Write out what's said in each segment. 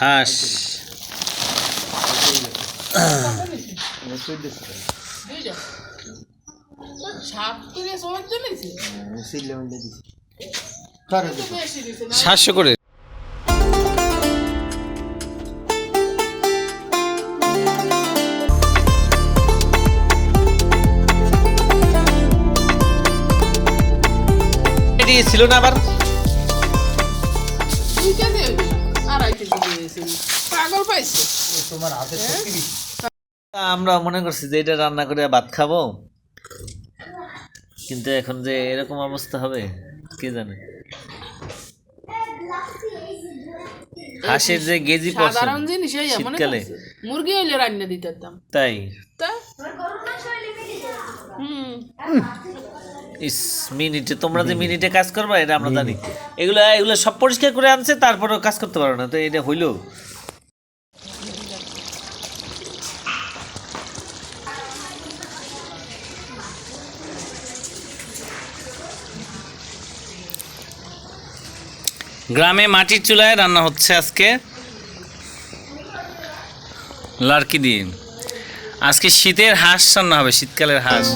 হাঁস সাতশো করে। ছিল না আবার। পাগল পাইছে আমরা মনে করছি যে এটা রান্না করে ভাত খাব। কিন্তু এখন যে এরকম অবস্থা হবে কে জানে? হাঁসের যে গেজি সাধারণ জিনিস শীতকালে। মুরগি হইলে রান্না দিতাম তাই? ইস মিনিটে তোমরা যে মিনিটে। কাজ করবা এটা আমরা জানি। এগুলো এগুলো সব পরিষ্কার করে আনছে তারপরেও কাজ করতে পারো না। তো এটা হইল। গ্রামে মাটির চুলায় রান্না হচ্ছে আজকে লার্কি দিন আজকে শীতের হাঁস রান্না হবে, শীতকালের হাঁস।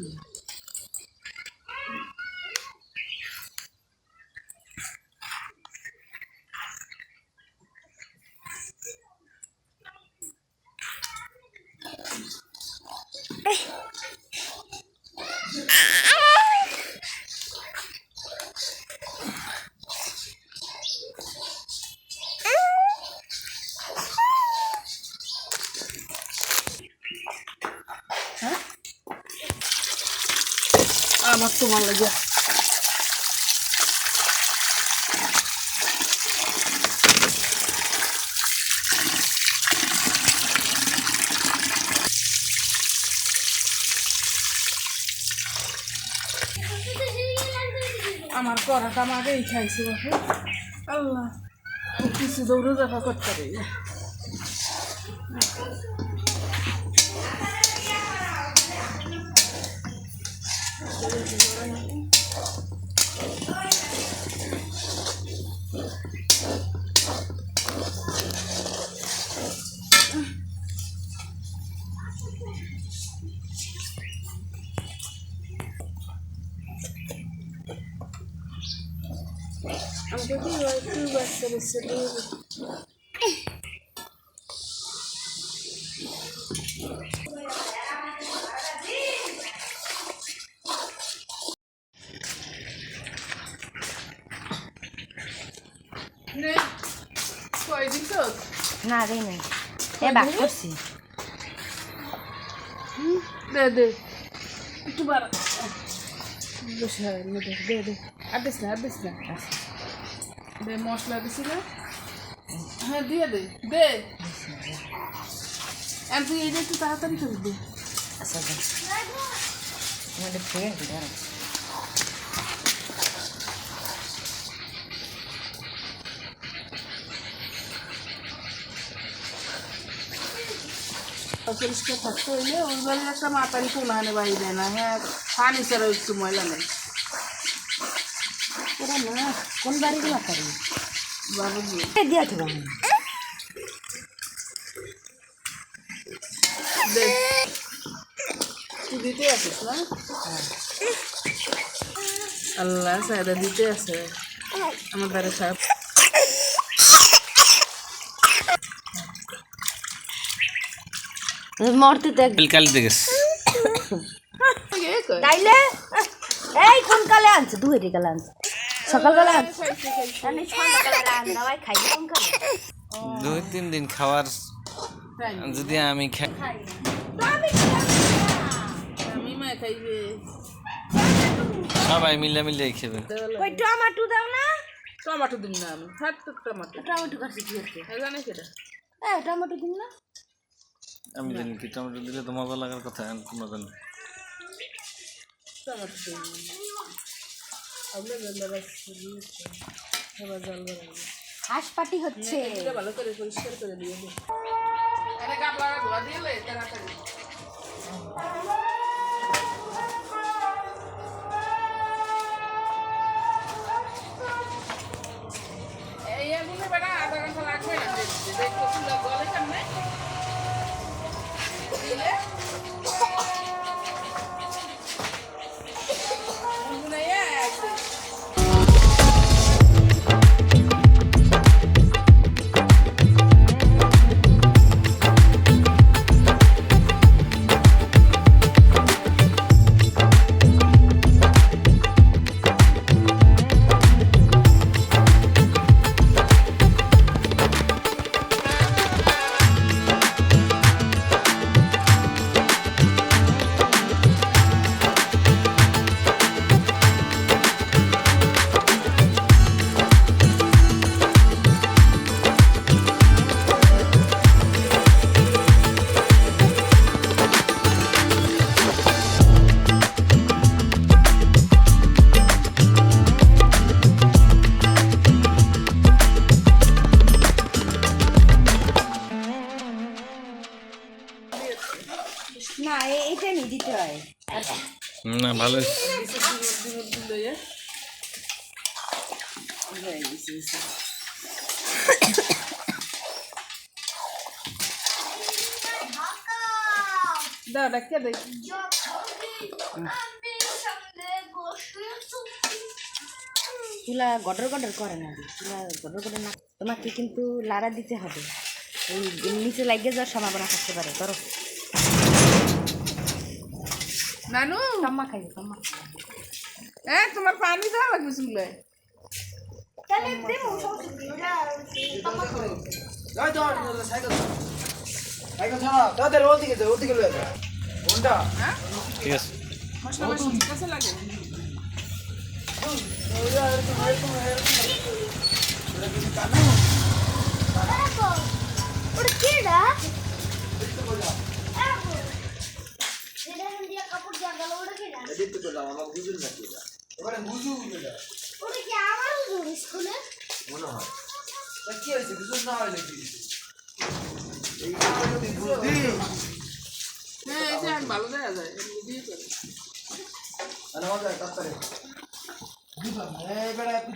Yeah. আমার তো ভালো লাগে। আমার পরাটা আমাকেই খাইছে বাপু। আল্লাহ কিছু দৌড়ে দেখা করতে পারি যদি একটু বাচ্চা বাচ্চা দিয়ে নে দেই নাই এ বাক করছি দে দে একটু বার বসে দে দে দে আর দিস না আর দিস না দে মশলা দিছি না। হ্যাঁ দিয়ে দে দে। আর তুই এটা একটু তাড়াতাড়ি করে দে। আচ্ছা দে আমাদের ফ্রেন্ড ধরো পরিষ্কার থাকতে হইলে ওই বাড়ির একটা মাতারি কোন আনে বাইরে না। হ্যাঁ ফার্নিচারও একটু ময়লা নেই। কোন বাড়ির মাতারি বাবু দিয়া তো তুই দিতে আসিস না আল্লাহ সায়দা দিতে আছে আমার দ্বারা সাহেব মরতে দেখ কালিতে গেছে তাইলে এই কোন কালে আনছে? দুহেরি কালে আনছে। সকালবেলা দুই তিন দিন খাওয়ার যদি আমি খাই। আমি সবাই মিলে মিলে খেবে। ওই টমাটো দাও না। টমাটো দিন না আমি। হাত তো টমাটো। টমেটো কাছে কি হচ্ছে? হ্যাঁ জানে সেটা এ টমেটো দিন না। আমি জানি কি টমেটো দিলে তো মজা লাগার কথা কোনো জানি টমাটো দিন। হাঁস পাটি হচ্ছে। এটা ভালো করে পরিষ্কার করে দিয়ে লাগবে না। দেখো গলে কেমনে দিলে? না ভালো দেখি চুলা গডর গডর করে না চুলা গডর গডর না। তোমাকে কিন্তু লাড়া দিতে হবে। এই নিচে লাগিয়ে যাওয়ার সম্ভাবনা থাকতে পারে ধরো। নানু? কাম্মা খাইবে কাম্মা হ্যাঁ তোমার পানি দেওয়া লাগবে চুলায় সাইকেল ছাড়া। তাদের ওদিকে দে ওদিকে লয়ে যা কোনটা ঠিক আছে। না যদি বুঝি হ্যাঁ এই যে ভালো দেওয়া যায় দিয়ে করে আরে মজা তাড়াতাড়ি বুঝলাম এই বেড়া একটু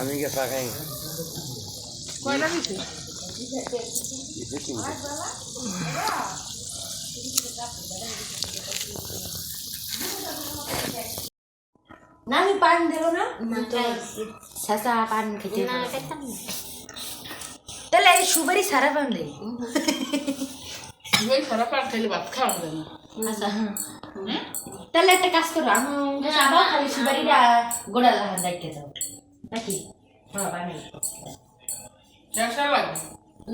আমি গেছা খাই। কয়লা দিছে? না পান দেবো না? সাসা পান খেতে তাহলে এই সুপারি সারা পান ভাত খাওয়া না। আচ্ছা। তাহলে একটা কাজ করো আমি খালি সুপারিটা গোড়া লাহান দেখতে দাও নাকি? হ্যাঁ বানাই। শেষা লাগবে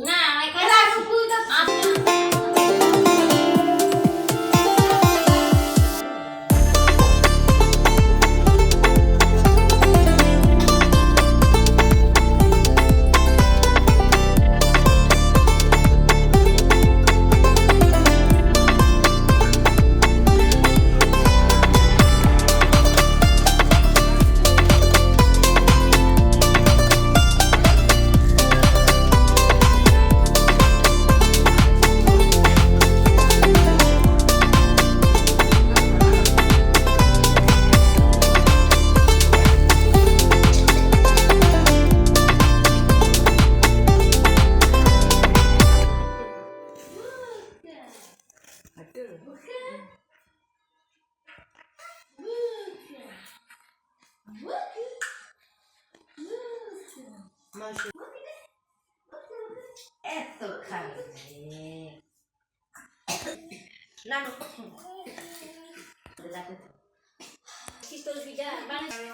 না ও নানু শীতল পিঠা বানাই